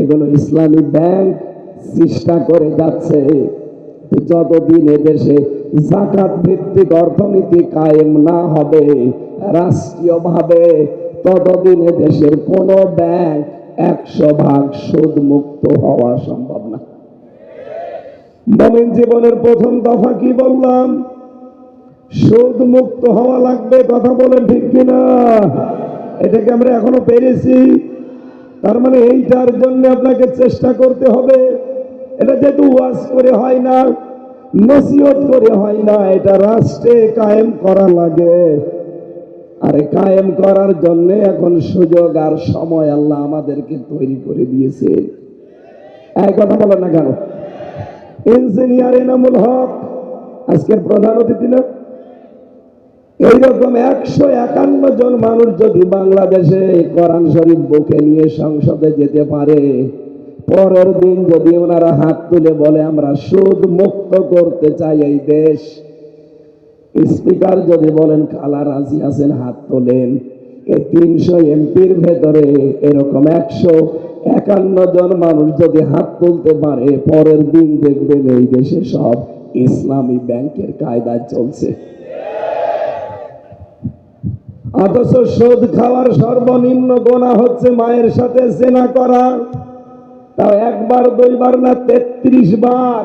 এগুলো ইসলামী ব্যাংক চেষ্টা করে যাচ্ছে। যতদিন এদেশে জাকাত ভিত্তিক অর্থনীতি কায়েম না হবে, রাষ্ট্রীয়ভাবে ততদিন দেশের কোন ব্যাংক একশো ভাগ সুদ মুক্ত হওয়া সম্ভব না। মমিন জীবনের প্রথম দফা কি বললাম? সুদ মুক্ত হওয়া লাগবে, কথা বলেন ঠিক কিনা? এটাকে আমরা এখনও পেরেছি। তার মানে এইটার জন্য আপনাকে চেষ্টা করতে হবে। এটা যেহেতু ওয়াজ করে হয় না, নসিহত করে হয় না, এটা রাষ্ট্রে কায়েম করা লাগে। আরে কায়েম করার জন্য এখন সুযোগ আর সময় আল্লাহ আমাদেরকে তৈরি করে দিয়েছে। এক কথা বলেন না কেন? ইঞ্জিনিয়ার এনামুল হক, আজকের প্রধান অতিথি না? এইরকম একশো একান্ন জন মানুষ যদি বাংলাদেশে কোরআন শরীফ বুকে নিয়ে সংসদে যেতে পারে, পরের দিন যদি ওনারা হাত তুলে বলে, আমরা সুদ মুক্ত করতে চাই এই দেশ। স্পিকার যদি বলেন কালা রাজি আছেন, হাত তোলেন। এই তিনশো এমপির ভেতরে এরকম একশো একান্ন জন মানুষ যদি হাত তুলতে পারে, পরের দিন দেখবেন এই দেশে সব ইসলামী ব্যাংকের কায়দায় চলছে। অথচ সুদ খাওয়ার সর্বনিম্ন গোনা হচ্ছে মায়ের সাথে জেনা করা। তাও একবার, দুইবার না, তেত্রিশ বার।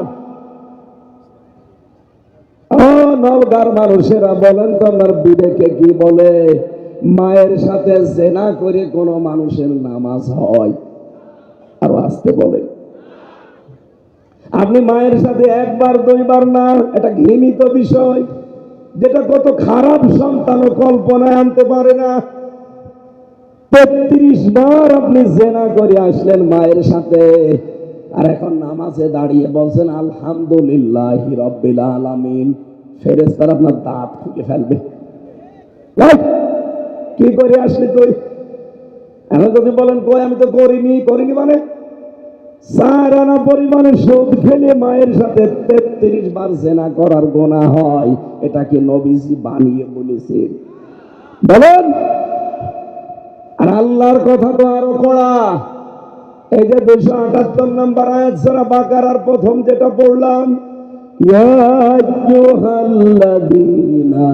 ও নলগার মানুষেরা বলেন তো আমার বিবেকে কি বলে? মায়ের সাথে জেনা করে কোন মানুষের নামাজ হয়। আরও আসতে বলে। আপনি মায়ের সাথে একবার, দুইবার না, এটা ঘৃণিত বিষয়। যেটা কত খারাপ সন্তানও কল্পনায় আনতে পারে না। তেত্রিশ বার আপনি জেনা করে আসলেন মায়ের সাথে। আর এখন নামাজে দাঁড়িয়ে বলছেন, আলহামদুলিল্লাহ আলামিন। ফেরেস্তার আপনার দাঁত খুঁজে ফেলবে? কি করে আসলি তুই? এখন যদি বলেন, কই, আমি তো করিনি। করিনি মানে? চার পরিমাণে সুদ খেলে মায়ের সাথে তেত্রিশ বার জেনা করার গোনা হয়। এটা কি নবীজি বানিয়ে বলেছেন বলেন। আর আল্লাহর কথা তো আরও কড়া। এই যে দুশো আটাত্তর নম্বর আয়াত সারা বাকারার প্রথম যেটা পড়লাম আইয়ুহাল্লাযীনা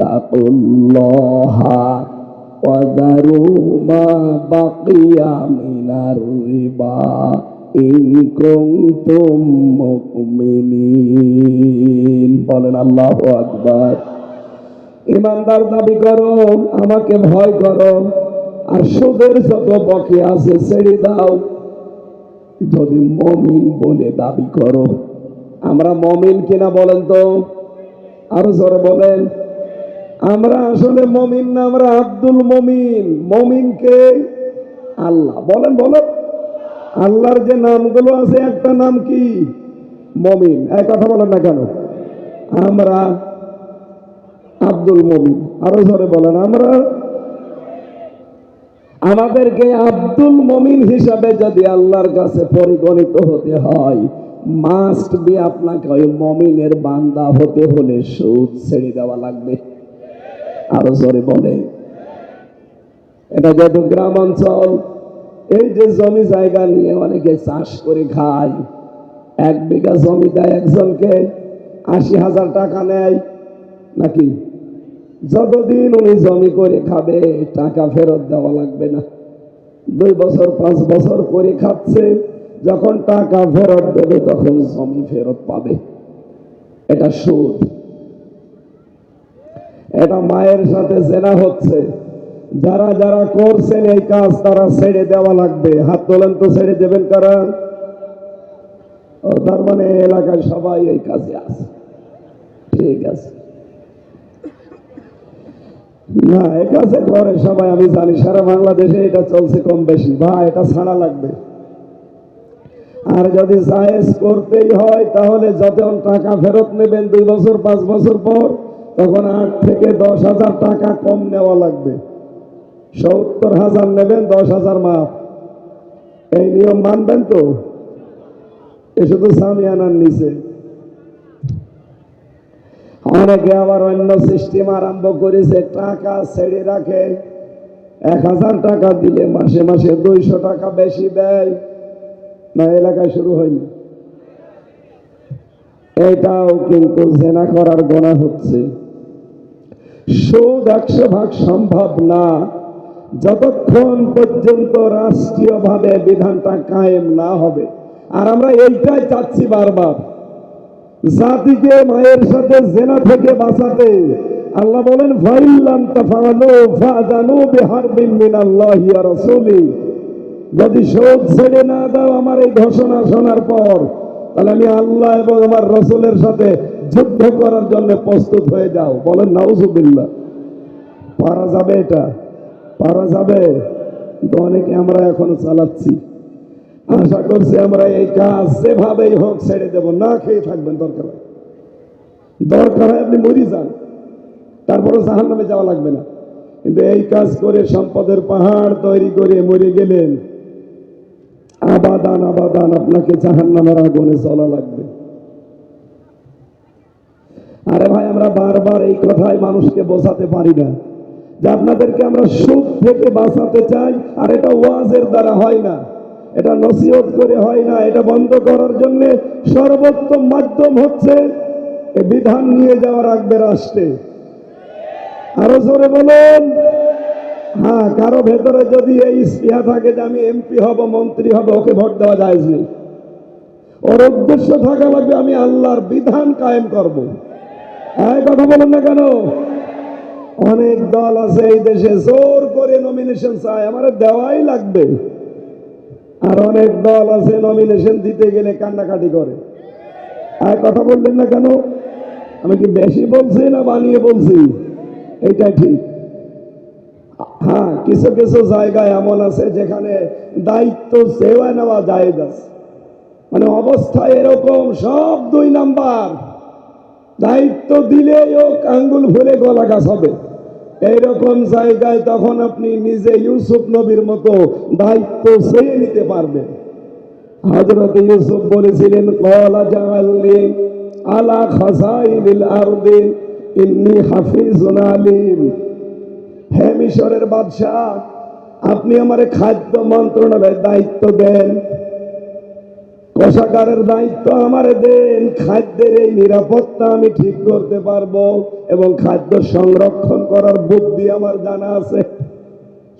তাকুল্লাহা। ওয়াযারু মা বাকিয়া মিনার রিবা ইন কুনতুম মুমিনিন বলেন আল্লাহু আকবার। ইমানদার দাবি করো, আমাকে ভয় করো, আর সুদের যত বকে আছে ছেড়ে দাও। যদি মমিন বলে দাবি করো, আমরা মমিন কিনা বলেন তো? আরও জোরে বলেন। আমরা আসলে মমিন না, আমরা আব্দুল মমিন। মমিনকে আল্লাহ। বলেন বলেন। আল্লাহর যে নামগুলো আছে, একটা নাম কি? মমিন। এক কথা বলেন না কেন? আমরা আব্দুল মমিন। আরও জোরে বলেন, আমরা আমাদেরকে আব্দুল মমিন হিসাবে যদি আল্লাহর কাছে পরিগণিত হতে হয় মাস্ট বি আপনাকে ওই মমিনের বান্দা হতে হলে সুদ ছেড়ে দেওয়া লাগবে। আরও জোরে বলে। এটা যত গ্রাম অঞ্চল, এই যে জমি জায়গা নিয়ে অনেকে চাষ করে খায়, এক বিঘা জমি দেয় একজনকে আশি হাজার টাকা নেয়, নাকি? যতদিন উনি জমি করে খাবে, টাকা ফেরত দেওয়া লাগবে না। দুই বছর, পাঁচ বছর করে খাচ্ছে, যখন টাকা ফেরত দেবে, তখন জমি ফেরত পাবে। এটা সুদ। এটা মায়ের সাথে জেনা হচ্ছে। যারা যারা করছেন এই কাজ, তারা ছেড়ে দেওয়া লাগবে। হাত তোলেন তো ছেড়ে দেবেন কারা? তার মানে এলাকায় সবাই এই কাজে আছে। ঠিক আছে। না, এ কাজে করে সবাই, আমি জানি সারা বাংলাদেশে এটা চলছে কম বেশি। বা, এটা ছাড়া লাগবে। আর যদি জায়েজ করতেই হয়, তাহলে যখন টাকা ফেরত নেবেন, দুই বছর, পাঁচ বছর পর তখন আট থেকে দশ হাজার টাকা কম নেওয়া লাগবে। সত্তর হাজার নেবেন, দশ হাজার মাপ। এই নিয়ম মানবেন তো? এ শুধু সামিয়ানার নিচে। অনেকে আবার অন্য সিস্টেম আরম্ভ করেছে, টাকা ছেড়ে রাখে। এক হাজার টাকা দিলে মাসে মাসে দুইশো টাকা বেশি দেয়। না এলাকায় শুরু হয়নি। এটাও কিন্তু জেনা করার গোনা হচ্ছে। সুদ একশো ভাগ সম্ভব না যতক্ষণ পর্যন্ত রাষ্ট্রীয়ভাবে বিধানটা কায়েম না হবে, আর আমরা এইটাই চাচ্ছি বারবার, জাতিকে মায়ের সাথে জেনা থেকে বাঁচাতে। আল্লাহ বলেন রাসূলি। যদি শোধ ছেড়ে না দাও আমার এই ঘোষণা শোনার পর তাহলে আমি আল্লাহ এবং আমার রসুলের সাথে যুদ্ধ করার জন্য প্রস্তুত হয়ে যাও। বলেন, নাউজুবিল্লাহ। পারা যাবে এটা? পারা যাবে? কিন্তু অনেকে আমরা এখন চালাচ্ছি। আশা করছি আমরা এই কাজ যেভাবেই হোক ছেড়ে দেব। না খেয়ে থাকবেন, দরকার দরকার হয় আপনি মরি যান। তারপরে জাহান নামে যাওয়া লাগবে না। কিন্তু এই কাজ করে সম্পদের পাহাড় তৈরি করে মরে গেলেন। আবাদান আবাদান, আপনাকে জাহান নামের আগুনে চলা লাগবে। আরে ভাই, আমরা বারবার এই কথাই মানুষকে বোঝাতে পারি না যে আপনাদেরকে আমরা সুখ থেকে বাঁচাতে চাই, আর এটা ওয়াজের দ্বারা হয় না। এটা নসিহত করে হয় না, এটা বন্ধ করার জন্য সর্বোত্তম মাধ্যম হচ্ছে বিধান নিয়ে যাওয়া রাখবে রাষ্ট্রে। আরও জোরে বলুন। হ্যাঁ কারও ভেতরে যদি এই স্পৃহা থাকে যে আমি এমপি হব, মন্ত্রী হব, ওকে ভোট দেওয়া যায় নেই ওর উদ্দেশ্য থাকা লাগবে আমি আল্লাহর বিধান কায়েম করব। এই কথা বলেন না কেন? অনেক দল আছে এই দেশে, জোর করে নমিনেশন চায়, আমার দেওয়াই লাগবে। আর অনেক দল আছে নমিনেশন দিতে গেলে কান্নাকাটি করে। আর কথা বললেন না কেন? আমি কি বেশি বলছি না বানিয়ে বলছি? এইটা ঠিক। হ্যাঁ কিছু কিছু জায়গায় এমন আছে যেখানে দায়িত্ব সেবা নেওয়া যায় মানে অবস্থা এরকম, সব দুই নাম্বার। দায়িত্ব দিলেই ও আঙ্গুল ভরে গলা গাছ হবে। এইরকম জায়গায় তখন আপনি নিজে ইউসুফ নবীর মতো দায়িত্ব চেয়ে নিতে পারবেন হজরত ইউসুফ বলেছিলেন, কলা জাআলনি আলা খাসাইনিল আরদি, ইন্নী হাফিজুন আলিম। মিশরের বাদশাহ, আপনি আমারে খাদ্য মন্ত্রণালয়ের দায়িত্ব দেন। কোষাগারের দায়িত্ব আমারে দেন। খাদ্যের এই নিরাপত্তা আমি ঠিক করতে পারব এবং খাদ্য সংরক্ষণ করার বুদ্ধি আমার জানা আছে।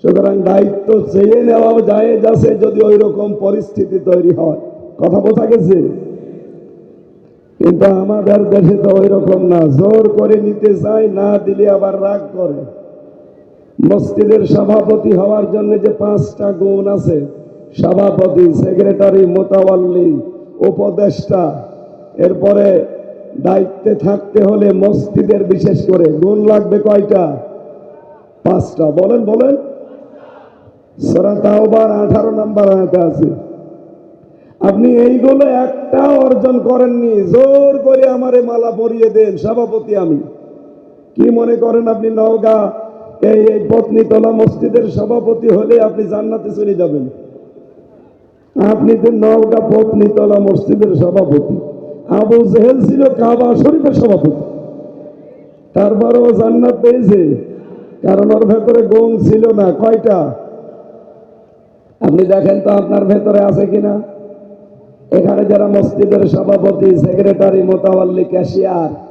সুতরাং দায়িত্ব চেয়ে নেওয়া যায় আছে যদি ওই রকম পরিস্থিতি তৈরি হয়। কথা বোঝা গেছে? কিন্তু আমাদের দেশে তো ওই রকম না। জোর করে নিতে চায়, না দিলে আবার রাগ করে। মসজিদের সভাপতি হওয়ার জন্য যে পাঁচটা গুণ আছে, সভাপতি, সেক্রেটারি মোতাবাল্লি উপদেষ্টা, এরপরে দায়িত্বে থাকতে হলে মসজিদের বিশেষ করে গুণ লাগবে কয়টা? পাঁচটা। বলেন বলেন। সরা আঠারো নাম্বার আছে। আপনি এইগুলো একটা অর্জন করেননি, জোর করে আমারে মালা পরিয়ে দেন সভাপতি আমি। কি মনে করেন আপনি নওগাঁ এই এই পত্নীতলা মসজিদের সভাপতি হলে আপনি জান্নাতে চলে যাবেন। আপনি তো নওগাঁ পত্নীতলা মসজিদের সভাপতি। আবু জেহেল ছিল কাবা শরীফের সভাপতি। তারপরেও জান্নাত পেয়েছে। কারণ ওর ভেতরে গুণ ছিল না। কয়টা? আপনি দেখেন তো আপনার ভেতরে আছে কিনা? এখানে যারা মসজিদের সভাপতি, সেক্রেটারি মোতাবাল্লি ক্যাশিয়ার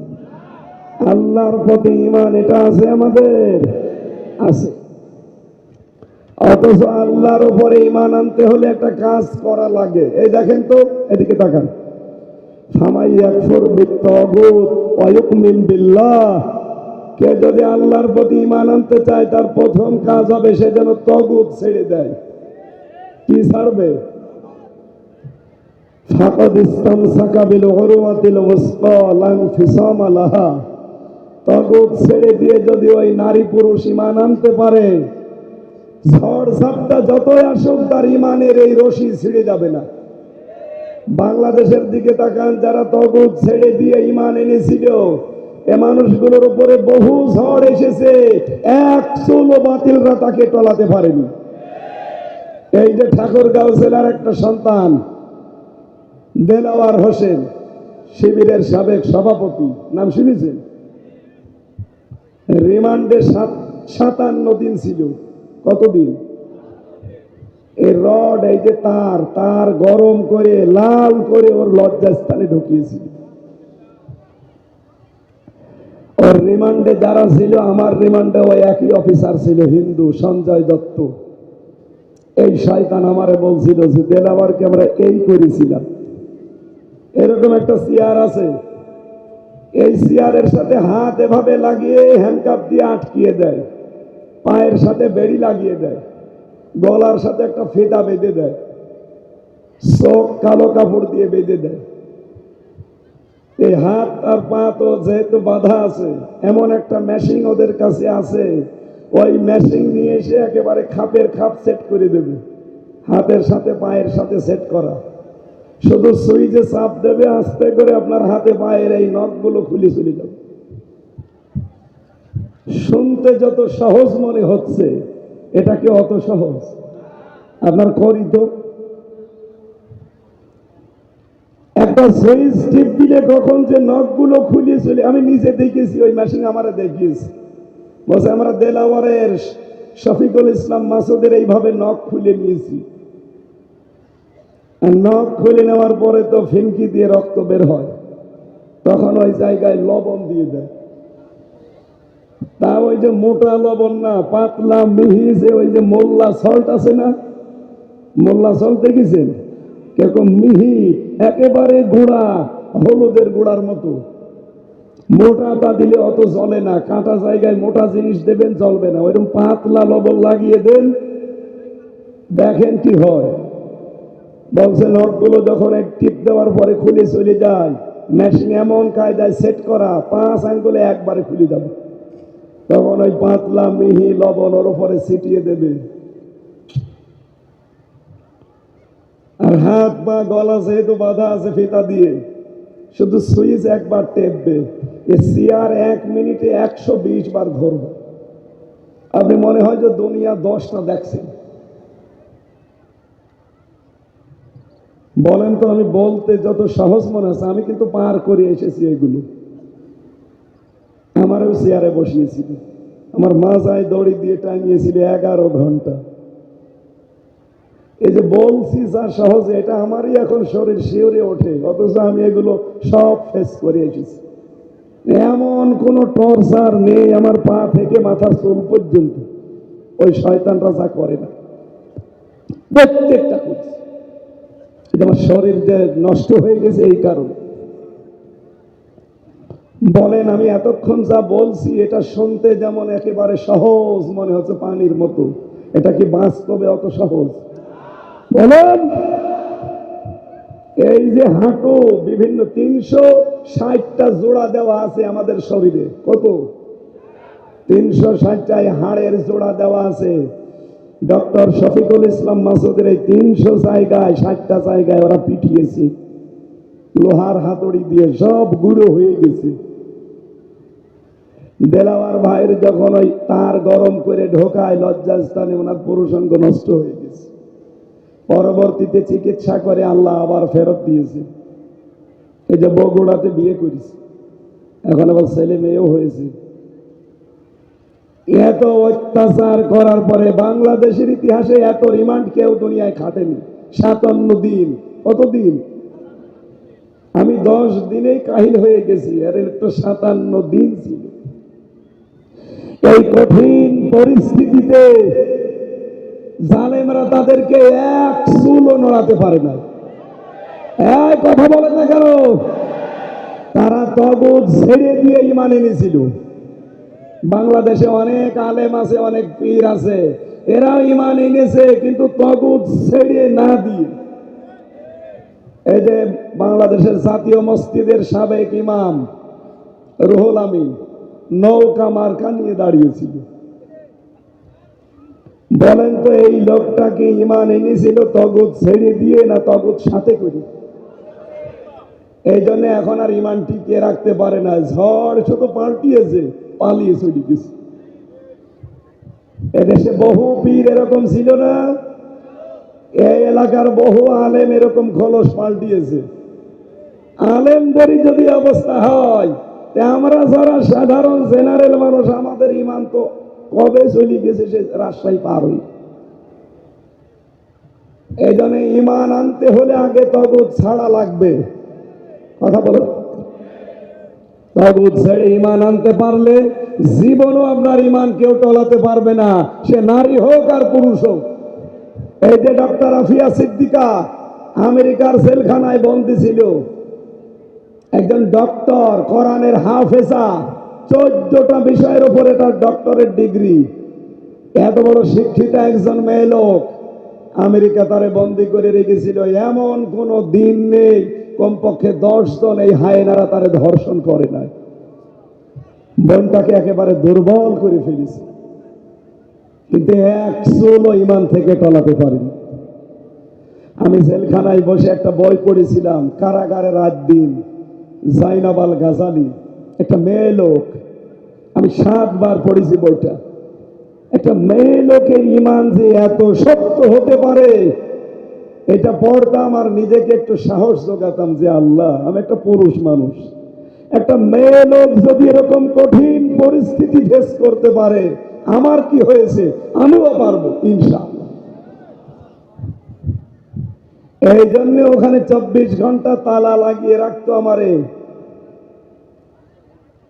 আল্লাহর প্রতি ইমান এটা আছে আমাদের। আছে। অথচ আল্লাহর উপরে ইমান আনতে হলে একটা কাজ করা লাগে। এই দেখেন তো, এদিকে তাকান। চায়, তার প্রথম কাজ হবে সে যেন ছেড়ে দেয়। কি ছাড়বে? তগুত ছেড়ে দিয়ে যদি ওই নারী পুরুষ ইমান আনতে পারে, ঝড় ঝাপটা যতই আসুক, তার ইমানের এই রশি ছিঁড়ে যাবে না। বাংলাদেশের দিকে তাকান, যারা তগুদ ছেড়ে দিয়ে ইমান এনেছিল, এ মানুষগুলোর উপরে বহু ঝড় এসেছে, এক চুলো বাতিলরা তাকে টলাতে পারেনি। এই যে ঠাকুরগাঁও জেলার একটা সন্তান, দেলাওয়ার হোসেন, শিবিরের সাবেক সভাপতি, নাম শুনেছেন? রিমান্ডে সাত, সাতান্ন দিন ছিল। কতদিন? এই রড এই যে তার তার গরম করে, লাল করে ওর লজ্জাস্থানে ঢুকিয়েছিল ওর রিমান্ডে যারা ছিল, আমার রিমান্ডে ওই একই অফিসার ছিল, হিন্দু সঞ্জয় দত্ত। এই শয়তান আমারে বলছিল যে দেলাবারকে আমরা এই করেছিলাম। এরকম একটা চেয়ার আছে। এই চেয়ারের সাথে হাত এভাবে লাগিয়ে হ্যান্ডকাপ দিয়ে আটকিয়ে দেয়। পায়ের সাথে বেড়ি লাগিয়ে দেয়। গলার সাথে একটা ফিতা বেঁধে দেয়। চোখ কালো কাপড় দিয়ে বেঁধে দেয়। এই হাত আর পা তো যেহেতু বাধা আছে, এমন একটা মেশিন ওদের কাছে আছে। ওই মেশিন নিয়ে এসে একেবারে খাপের খাপ সেট করে দেবে। হাতের সাথে, পায়ের সাথে সেট করা। শুধু সুইচে চাপ দেবে, আস্তে করে আপনার হাতে পায়ের এই নখগুলো খুলে চলে যাবে। শুনতে যত সহজ মনে হচ্ছে, এটা কি অত সহজ? আপনার করি তো। একটা সুইচ টিপ দিলে কখন যে নখগুলো খুলে চলে, আমি নিজে দেখেছি, ওই মেশিন আমার দেখিয়েছি। বলছে, আমরা দেলাওয়ারের শফিকুল ইসলাম মাসুদের এইভাবে নখ খুলে নিয়েছি। নখ খুলে নেওয়ার পরে তো ফিনকি দিয়ে রক্ত বের হয়। তখন ওই জায়গায় লবণ দিয়ে দেয়। তা ওই যে মোটা লবণ না, পাতলা মিহি যে ওই যে মোল্লা সল্ট আছে না, মোল্লা সল্ট দেখেছেন? কীরকম মিহি, একেবারে গুঁড়া, হলুদের গুঁড়ার মতো। মোটাটা দিলে অত জ্বলে না, কাঁটা জায়গায় মোটা জিনিস দেবেন, জ্বলবে না। ওইরকম পাতলা লবণ লাগিয়ে দেন, দেখেন কি হয়। বলছে নটগুলো যখন এক টিপ দেওয়ার পরে খুলে চলে যায় মেশিন এমন কায়দায় সেট করা, পাঁচ আঙ্গুলে একবারে খুলে যাবে। তখন ওই পাতলা, মিহি, লবণ ওর উপরে ছিটিয়ে দেবে। আর হাত পা, গলা যেহেতু বাধা আছে ফিতা দিয়ে, শুধু সুইচ একবার টেপবে। এ সিয়ার এক মিনিটে একশো বিশ বার ধরবে। আপনি মনে হয় যে দুনিয়া দশটা দেখছেন। বলেন তো, আমি বলতে যত সহজ মনে আছে, আমি কিন্তু পার করে এসেছি এগুলো। আমারও চেয়ারে বসিয়েছিল। আমার মাজায় দড়ি দিয়ে টাঙিয়েছিল এগারো ঘণ্টা। এই যে বলছি যা সহজে এটা আমারই এখন শরীর শিওরে ওঠে, অথচ আমি এগুলো সব ফেস করে এসেছি। এমন কোন টর্চার নেই আমার পা থেকে মাথার চুল পর্যন্ত। ওই শয়তানরা যা করে না, প্রত্যেকটা করছে। আমার শরীর যে নষ্ট হয়ে গেছে এই কারণে। বলেন, আমি এতক্ষণ যা বলছি, এটা শুনতে যেমন একেবারে সহজ মনে হচ্ছে পানির মতো। এটা কি বাস্তবে অত সহজ? বলেন, এই যে হাঁটু, বিভিন্ন তিনশো ষাটটা জোড়া দেওয়া আছে আমাদের শরীরে। কত? তিনশো ষাটটায় হাড়ের জোড়া দেওয়া আছে। ডক্টর শফিকুল ইসলাম মাসুদের এই তিনশো জায়গায়, ষাটটা জায়গায় ওরা পিটিয়েছে। লোহার হাতুড়ি দিয়ে সব গুঁড়ো হয়ে গেছে। দেলাওয়ার ভাইয়ের যখন ওই তার গরম করে ঢোকায়, লজ্জাস্থানে ওনার পুরুষাঙ্গ নষ্ট হয়ে গেছে। পরবর্তীতে চিকিৎসা করে আল্লাহ আবার ফেরত দিয়েছে। এই যে বগুড়াতে বিয়ে করেছে। এখন আবার ছেলে মেয়েও হয়েছে। এত অত্যাচার করার পরে বাংলাদেশের ইতিহাসে এত রিমান্ড কেউ দুনিয়ায় খাটেনি। সাতান্ন দিন। কতদিন আমি দশ দিনেই কাহিল হয়ে গেছি। আর একটু সাতান্ন দিন ছিল। এই কঠিন পরিস্থিতিতে জালেমরা তাদেরকে এক চুলও নড়াতে পারে না এক কথা বলে না কেন? তারা তগুদ ছেড়ে দিয়ে ইমান এনেছিল। বাংলাদেশে অনেক আলেম আছে, অনেক পীর আছে। এরাও ইমান এনেছে, কিন্তু তগুদ ছেড়ে না দিয়ে। এই যে বাংলাদেশের জাতীয় মসজিদের সাবেক ইমাম রুহুল আমিন নৌকা মার্কা নিয়ে দাঁড়িয়েছিল। বলেন তো এই লোকটাকে ইমান এনেছিল তগুত ছেড়ে দিয়ে না তগুত সাথে করে? এই জন্য এখন আর ইমান টিকিয়ে রাখতে পারে না। ঝড় শুধু পাল্টিয়েছে পালিয়ে চলে গেছে এদেশে বহু পীর এরকম ছিল না। এই এলাকার বহু আলেম এরকম খলস পাল্টিয়েছে। আলেমদেরই যদি অবস্থা হয় আমরা যারা সাধারণ জেনারেল মানুষ, আমাদের ইমান তো কবে চলে গেছে সে রাজশাহী পার হই এই জন্য ইমান আনতে হলে আগে তগুত ছাড়া লাগবে। কথা বলো। ইমান আনতে পারলে জীবনও আপনার ইমান কেউ টলাতে পারবে না। সে নারী হোক আর পুরুষ হোক। এই যে ডক্টর আফিয়া সিদ্দিকা আমেরিকার সেলখানায় বন্দী ছিল। একজন ডক্টর, কোরআনের হাফেজা, চোদ্দটা বিষয়ের উপরে তার ডক্টরের ডিগ্রি। এত বড় শিক্ষিত একজন মেয়ে লোক। আমেরিকা তারে বন্দি করে রেখেছিল। এমন কোনো দিন নেই, কমপক্ষে দশ জন এই হায়নারা তারে ধর্ষণ করে নাই। বোনটাকে একেবারে দুর্বল করে ফেলেছে। কিন্তু এক ইমান থেকে টলাতে পারেনি। আমি জেলখানায় বসে একটা বই পড়েছিলাম, কারাগারে রাত দিন জাইনাবাল গাজালি একটা মেয়ে লোক। আমি সাতবার পড়েছি বইটা। একটা মেয়ে লোকের ইমান যে এত শক্ত হতে পারে, এটা পড়তাম আর নিজেকে একটু সাহস জোগাতাম যে আল্লাহ, আমি একটা পুরুষ মানুষ। একটা মেয়ে লোক যদি এরকম কঠিন পরিস্থিতি ফেস করতে পারে, আমার কি হয়েছে? আমিও পারব, ইনশাআল্লাহ। এই জন্য ওখানে চব্বিশ ঘণ্টা তালা লাগিয়ে রাখতো আমারে।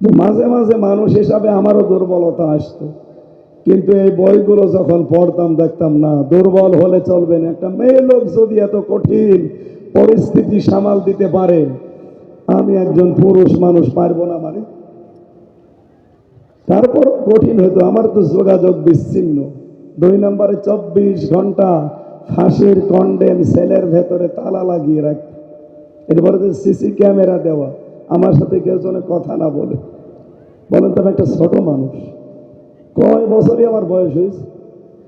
মাঝে মাঝে মানুষ হিসাবে আমারও দুর্বলতা আসতো। কিন্তু এই বইগুলো যখন পড়তাম, দেখতাম, না, দুর্বল হলে চলবে না। একটা মেয়ে লোক যদি এত কঠিন পরিস্থিতি সামাল দিতে পারে, আমি একজন পুরুষ মানুষ পারব না মানে? তারপর কঠিন হতো। আমার তো যোগাযোগ বিচ্ছিন্ন। দুই নম্বরে চব্বিশ ঘণ্টা ফাঁসির কন্ডেম সেলের ভেতরে তালা লাগিয়ে রাখ এরপরে যে সিসি ক্যামেরা দেওয়া। আমার সাথে কেউ যেন কথা না বলে। বলেন তো একটা ছোট মানুষ। কয় বছরই আমার বয়স হয়েছে?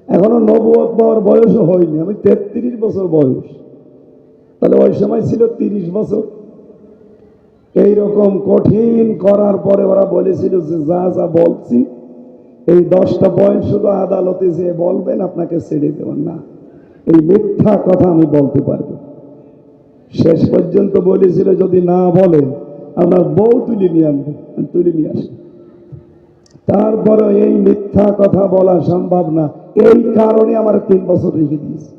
এখনও নবুয়ত পাওয়ার বয়সও হয়নি। আমি তেত্রিশ বছর বয়স। তাহলে ওই সময় ছিল তিরিশ বছর। এইরকম কঠিন করার পরে ওরা বলেছিল যে, যা যা বলছি, এই দশটা পয়েন্ট শুধু আদালতে যে বলবেন, আপনাকে ছেড়ে দেবেন না। এই মিথ্যা কথা আমি বলতে পারব শেষ পর্যন্ত বলেছিল, যদি না বলেন, আপনার বউ তুলে নিয়ে আনব, তুলে নিয়ে আসি তারপরে এই মিথ্যা কথা বলা সম্ভব না। এই কারণে আমার তিন বছর রেখে দিয়েছে।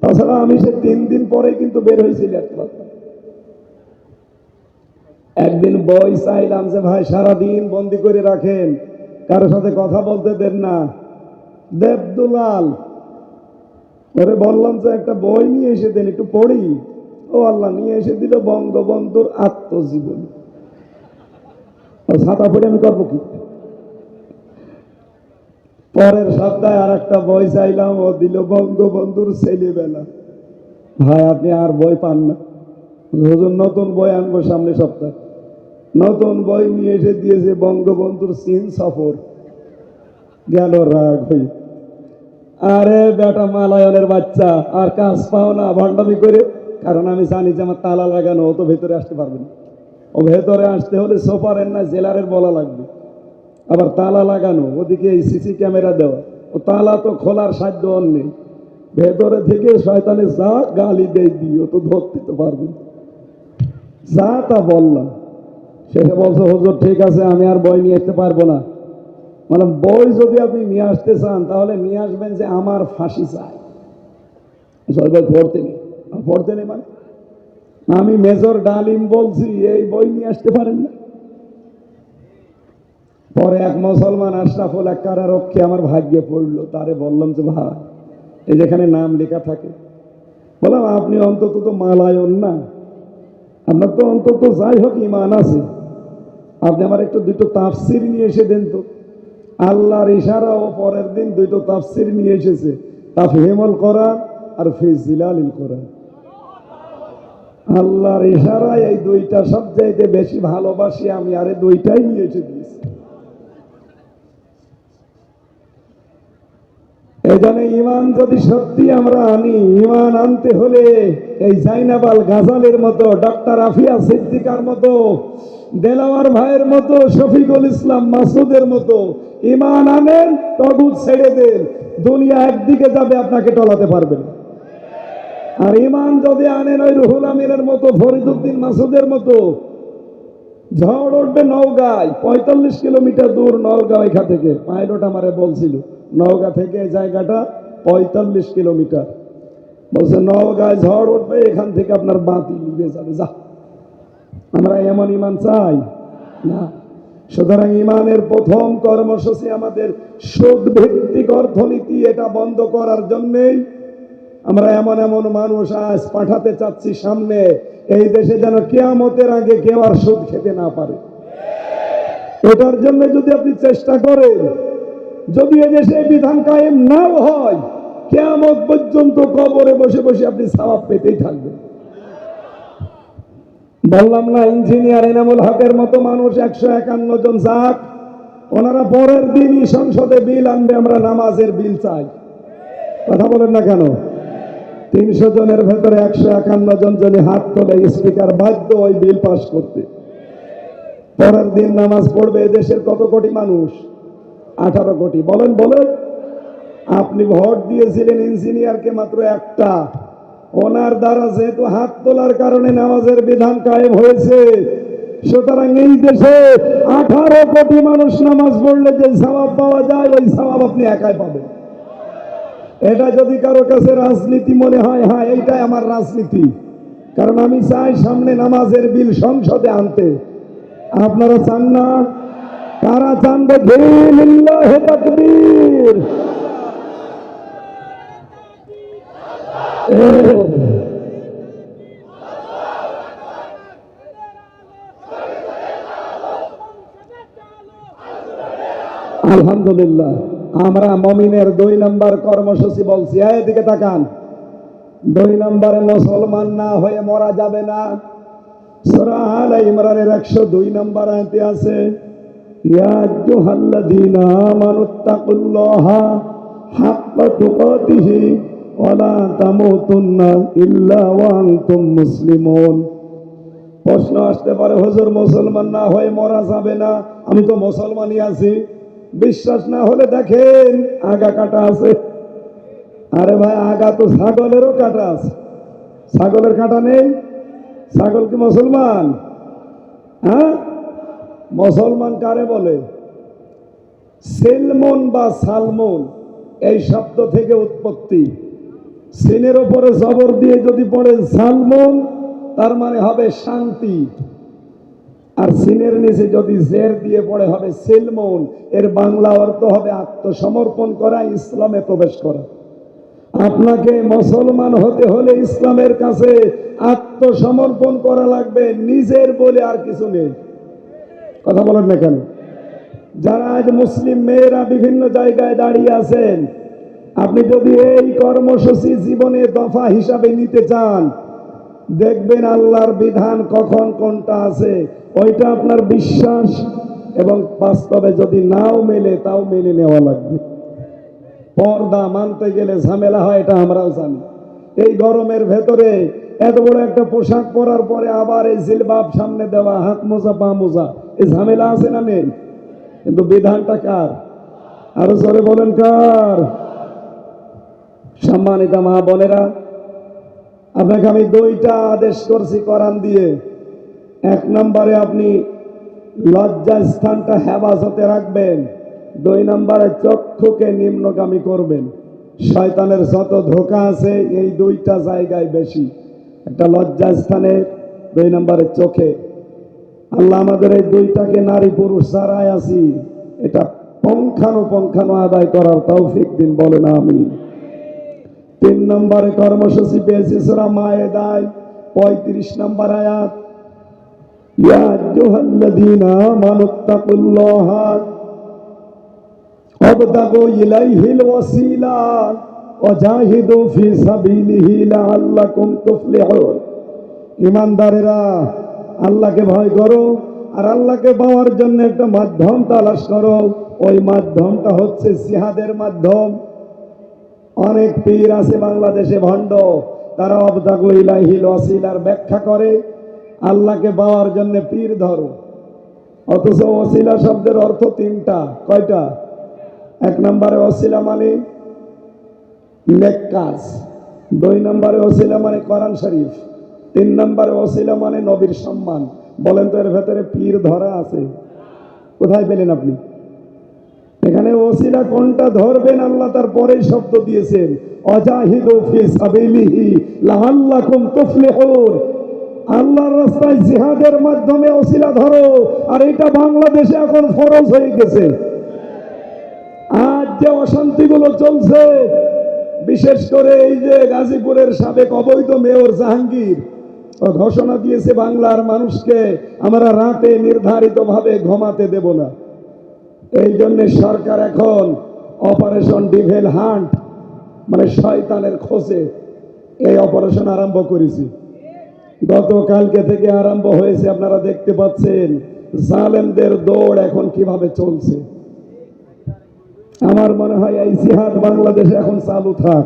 তাছাড়া আমি সে তিন দিন পরে কিন্তু বের হয়েছিল একবার একদিন বই চাইলাম যে, ভাই, সারাদিন বন্দি করে রাখেন। কারোর সাথে কথা বলতে দেন না। দেবদুলাল, ওরে বললাম যে, একটা বই নিয়ে এসে দেন, একটু পড়ি। ও আল্লাহ, নিয়ে এসে দিল বঙ্গবন্ধুর আত্মজীবনী। ছাতা পড়ে আমি করব কি? পরের সপ্তাহে আর একটা বই চাইলাম, ও দিল বঙ্গবন্ধুর ছেলেবেলা। ভাই, আপনি আর বই পান না। নতুন বই আনব সামনে সপ্তাহে। নতুন বই নিয়ে এসে দিয়েছে বঙ্গবন্ধুর চীন সফর। গেল রাগ হয়ে। আরে বেটা মালায়নের বাচ্চা, আর কাজ পাও না ভণ্ডামি করে, কারণ আমি জানি যে আমার তালা লাগানো, ও তো ভেতরে আসতে পারবে না। ও ভেতরে আসতে হলে সোপারের না জেলারের বলা লাগবে। আবার তালা লাগানো, ওদিকে এই সিসি ক্যামেরা দেওয়া। ও তালা তো খোলার সাধ্য নেই। ভেতরে থেকে শয়তানে যা গালি দেয় ও তো ধরতে তো পারবে যা তা বললাম। শেষে বলছে, হুজুর, ঠিক আছে, আমি আর বই নিয়ে আসতে পারব না। মানে বই যদি আপনি নিয়ে আসতে চান, তাহলে নিয়ে আসবেন যে আমার ফাঁসি চাই। সবাই পড়তে নেই। পড়তে নেই মানে? আমি মেজর ডালিম বলছি, এই বই নিয়ে আসতে পারেন না? পরে এক মুসলমান আশরাফুল এক কারারক্ষী আমার ভাগ্যে পড়ল, তারে বললাম যে, ভাই, এই যেখানে নাম লেখা থাকে, বললাম, আপনি অন্তত তো মালায়ন না, আপনার তো অন্তত যাই হোক ইমান আছে, আপনি আমার একটু দুটো তাফসির নিয়ে এসে দেন তো। আল্লাহর ইশারা ও পরের দিন দুটো তাফসির নিয়ে এসেছে, তাফহিমুল কোরআন আর ফিজিলালিল কোরআন। আল্লাহর ইশারায় এই দুইটা সবচাইতে বেশি ভালোবাসি আমি, আরে দুইটাই নিয়ে এসে দিয়েছি। এজন্য ইমান যদি সত্যি আমরা আনি, ইমান আনতে হলে এই জাইনাবাল গাজালের মতো, ডক্টর আফিয়া সিদ্দিকার মতো, দেলাওয়ার ভাইয়ের মতো, শফিকুল ইসলাম মাসুদের মতো, ইমান আনেন তগুদ ছেড়ে দেন, দুনিয়া একদিকে যাবে, আপনাকে টলাতে পারবে না। আর ইমান যদি আনেন ওই রুহুল আমিনের মতো, ফরিদুদ্দিন মাসুদের মতো ঝড় উঠবে নওগাঁয়, পঁয়তাল্লিশ কিলোমিটার দূর নওগাঁ এখান থেকে। পাইলট আমারে বলছিল, নওগাঁ থেকে জায়গাটা পঁয়তাল্লিশ কিলোমিটার। বলছে, নওগাঁয় ঝড় উঠবে, এখান থেকে আপনার বাতি নিবে যাবে। যা, আমরা এমন ইমান চাই? না। সুতরাং ইমানের প্রথম কর্মসূচি আমাদের সুদ ভিত্তিক অর্থনীতি, এটা বন্ধ করার জন্যেই আমরা এমন এমন মানুষ আজ পাঠাতে চাচ্ছি সামনে। এই দেশে যেন কেয়ামতের আগে কেউ আর সুদ খেতে না পারে। এটার জন্য যদি আপনি চেষ্টা করেন, যদি এদেশে বিধান কায়েম নাও হয়, কেয়ামত পর্যন্ত কবরে বসে বসে আপনি সওয়াব পেতেই থাকবেন। বললাম না, ইঞ্জিনিয়ার এনামুল হকের মতো মানুষ একশো একান্ন জন যাক, ওনারা পরের দিনই সংসদে বিল আনবে, আমরা নামাজের বিল চাই। কথা বলেন না কেন? তিনশো জনের ভেতরে একশো একান্ন জন যদি হাত তোলে, স্পিকার বাধ্য ওই বিল পাস করতে। পরের দিন নামাজ পড়বে দেশের কত কোটি মানুষ? আঠারো কোটি। বলেন বলেন। আপনি ভোট দিয়েছিলেন ইঞ্জিনিয়ারকে মাত্র একটা। ওনার দ্বারা যেহেতু হাত তোলার কারণে নামাজের বিধান কায়েম হয়েছে, সুতরাং এই দেশে আঠারো কোটি মানুষ নামাজ পড়লে যে সবাব পাওয়া যায়, ওই সবাব আপনি একাই পাবেন। এটা যদি কারও কাছে রাজনীতি মনে হয় হ্যাঁ এইটাই আমার রাজনীতি। কারণ আমি চাই সামনে নামাজের বিল সংসদে আনতে। আপনারা চান না? কারা চান আলহামদুলিল্লাহ। আমরা মমিনের দুই নম্বর কর্মসূচি বলছি, এই দিকে তাকান। দুই নম্বরে মুসলমান না হয়ে মরা যাবে না। ইমরানের 102 নম্বর আয়াতে আছে মুসলিমুন। প্রশ্ন আসতে পারে, হুজুর মুসলমান না হয়ে মরা যাবে না? আমি তো মুসলমানই আছি। বিশ্বাস না হলে দেখেন আগা কাটা আছে। আরে ভাই, আগা তো ছাগলেরও কাটা আছে। ছাগলের কাটা নেই? ছাগল কি মুসলমান? হ্যাঁ? মুসলমান কারে বলে? সেলমন বা সালমন, এই শব্দ থেকে উৎপত্তি। সিনের ওপরে জবর দিয়ে যদি পড়ে সালমন, তার মানে হবে শান্তি। আর সিনের নিচে যদি জের দিয়ে পড়ে হবে সেলমন এর বাংলা অর্থ হবে আত্মসমর্পণ করা, ইসলামে প্রবেশ করা। আপনাকে মুসলমান হতে হলে ইসলামের কাছে আত্মসমর্পণ করা লাগবে, নিজের বলে আর কিছু নেই। কথা বলেন না কেন? যারা আজ মুসলিম মেয়েরা বিভিন্ন জায়গায় দাঁড়িয়ে আছেন, আপনি যদি এই কর্মসূচি জীবনে দফা হিসাবে নিতে চান দেখবেন আল্লাহর বিধান কখন কোনটা আছে, ওইটা আপনার বিশ্বাস। এবং বাস্তবে যদি নাও মেলে, তাও মেনে নেওয়া লাগবে। পর্দা মানতে গেলে ঝামেলা হয়, এটা আমরাও জানি। এই গরমের ভেতরে এত বড় একটা পোশাক পরার পরে আবার এই জিলবাব সামনে দেওয়া, হাত মোজা, পা মোজা এই ঝামেলা আছে না নেই? কিন্তু বিধানটা কার? আরও জোরে বলেন কার? সম্মানিতা মা বোনেরা আপনাকে আমি দুইটা আদেশ করছি করান দিয়ে। এক নম্বরে আপনি লজ্জা স্থানটা হেফাজতে রাখবেন। দুই নম্বরে চক্ষুকে নিম্নগামী করবেন। শয়তানের যত ধোকা আছে, এই দুইটা জায়গায় বেশি। একটা লজ্জা স্থানে দুই নম্বরে চোখে। আল্লাহ আমাদের এই দুইটাকে নারী পুরুষ ছাড়াই আছি। এটা পঙ্খানো পঙ্খানো আদায় করার তৌফিক দিন বলে না আমি তিন নম্বরে কর্মসূচি পেয়েছি সুরা মায়েদায় পঁয়ত্রিশ নম্বর আয়াত। আল্লাহকে ভয় করো আর আল্লাহকে পাওয়ার জন্য একটা মাধ্যম তালাশ করো। ওই মাধ্যমটা হচ্ছে সিহাদের মাধ্যম। অনেক পীর আছে বাংলাদেশে ভণ্ড। তারা অবদাগু ইলাহিল ওয়াসিলার ব্যাখ্যা করে, আল্লাহকে পাওয়ার জন্য পীর ধরো। অথচ ওসিলা শব্দের অর্থ তিনটা, কয়টা? এক নম্বরে ওসিলা মানে নেক কাজ, দুই নম্বরে ওসিলা মানে কোরআন শরীফ, তিন নম্বরে ওসিলা মানে নবীর সম্মান। বলেন তো এর ভেতরে পীর ধরা আছে। কোথায় পেলেন আপনি? এখানে ওসিলা কোনটা ধরবেন আল্লাহ তার পরেই শব্দ দিয়েছেন। অজাহিদু ফি সাবিলিহি লাআল্লাকুম তুফলিহুন। আল্লাহর রাস্তায় জিহাদের মাধ্যমে ওসিলা ধরো, আর এটা বাংলাদেশে এখন ফরজ হয়ে গেছে। আজ যে অশান্তিগুলো চলছে, বিশেষ করে এই যে গাজীপুরের সাবেক অবৈধ মেয়র জাহাঙ্গীর ঘোষণা দিয়েছে বাংলার মানুষকে আমরা রাতে নির্ধারিতভাবে ঘুমাতে দেব না। এই জন্য সরকার এখন অপারেশন ডিভেল হান্ট মানে শয়তানের খোঁজে এই অপারেশন আরম্ভ করেছি। গতকালকে থেকে আরম্ভ হয়েছে, আপনারা দেখতে পাচ্ছেন, জালেমদের দৌড় এখন কীভাবে চলছে। আমার মনে হয় এই জিহাদ বাংলাদেশে এখন চালু থাক।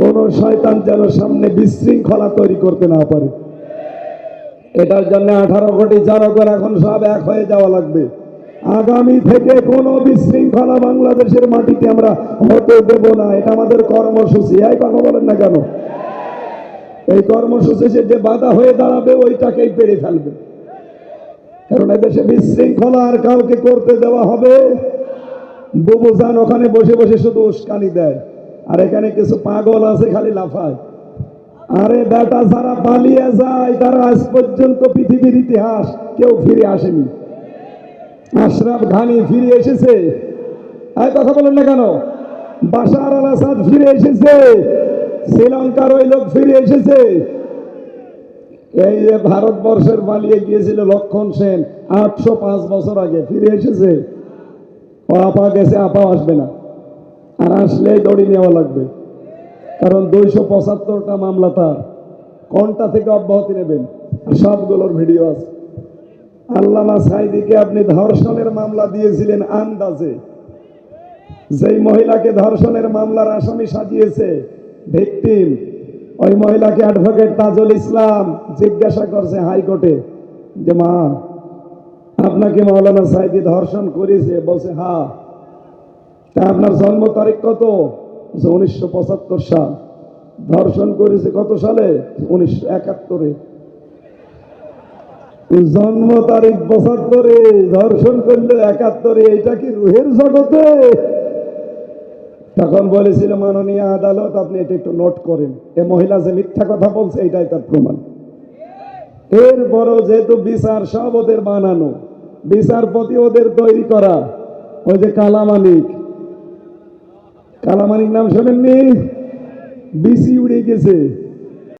কোন শয়তান যেন সামনে বিশৃঙ্খলা তৈরি করতে না পারে। এটার জন্য আঠারো কোটি জনগণ এখন সব এক হয়ে যাওয়া লাগবে। আগামী থেকে কোনো বিশৃঙ্খলা বাংলাদেশের মাটিতে আমরা হতে দেব না। এটা আমাদের কর্মসূচি। এই কথা বলেন না কেন? এই কর্মসূচিতে যে বাধা হয়ে দাঁড়াবে, ওইটাকেই পেরে ফেলবে। কারণ এদেশে বিশৃঙ্খলা আর কাউকে করতে দেওয়া হবে। বুবুজান ওখানে বসে বসে শুধু উস্কানি দেয়। আর এখানে কিছু পাগল আছে খালি লাফায়। আরে বেটা, যারা পালিয়ে যায়, তারা আজ পর্যন্ত পৃথিবীর ইতিহাস কেউ ফিরে আসেনি। আশরাফ ঘানি ফিরে এসেছে। এই কথা বলেন না কেন? বাশার আল আসাদ ফিরে এসেছে। শ্রীলঙ্কার ওই লোক ফিরে এসেছে। এই যে ভারতবর্ষের পালিয়ে গিয়েছিল লক্ষণ সেন, আটশো পাঁচ বছর আগে ফিরে এসেছে। ও আপা গেছে আপা আসবে না। আর আসলেই দড়ি নেওয়া লাগবে। কারণ দুইশো পঁচাত্তরটা মামলা তার। কোনটা থেকে অব্যাহতি নেবেন? সবগুলোর ভিডিও আছে। আল্লামা সাইদিকে আপনি ধর্ষণের মামলা দিয়েছিলেন আন্দাজে। যেই মহিলাকে ধর্ষণের মামলার আসামি সাজিয়েছে, ভিকটিম, ওই মহিলাকে অ্যাডভোকেট তাজুল ইসলাম জিজ্ঞাসা করছে হাইকোর্টে যে, মা, আপনাকে মৌলানা সাইদি ধর্ষণ করেছে? বলছে, হা। তা আপনার জন্ম তারিখ কত? উনিশশো পঁচাত্তর সাল। ধর্ষণ করেছে কত সালে? উনিশশো একাত্তরে। জন্ম তারিখ পঁচাত্তরে ধর্ষণ করলে একাত্তরে এটা কি রুহের জগতে? তখন বলেছিল মাননীয় আদালত, আপনি এটা একটু নোট করেন। এ মহিলা যে মিথ্যা কথা বলছে এটাই তার প্রমাণ। এর বড় যেহেতু বিচার, সব ওদের বানানো। বিচারপতি ওদের তৈরি করা। ওই যে কালামানিক। কালামানিক নাম শোনেননি? বিসি উড়ে গেছে।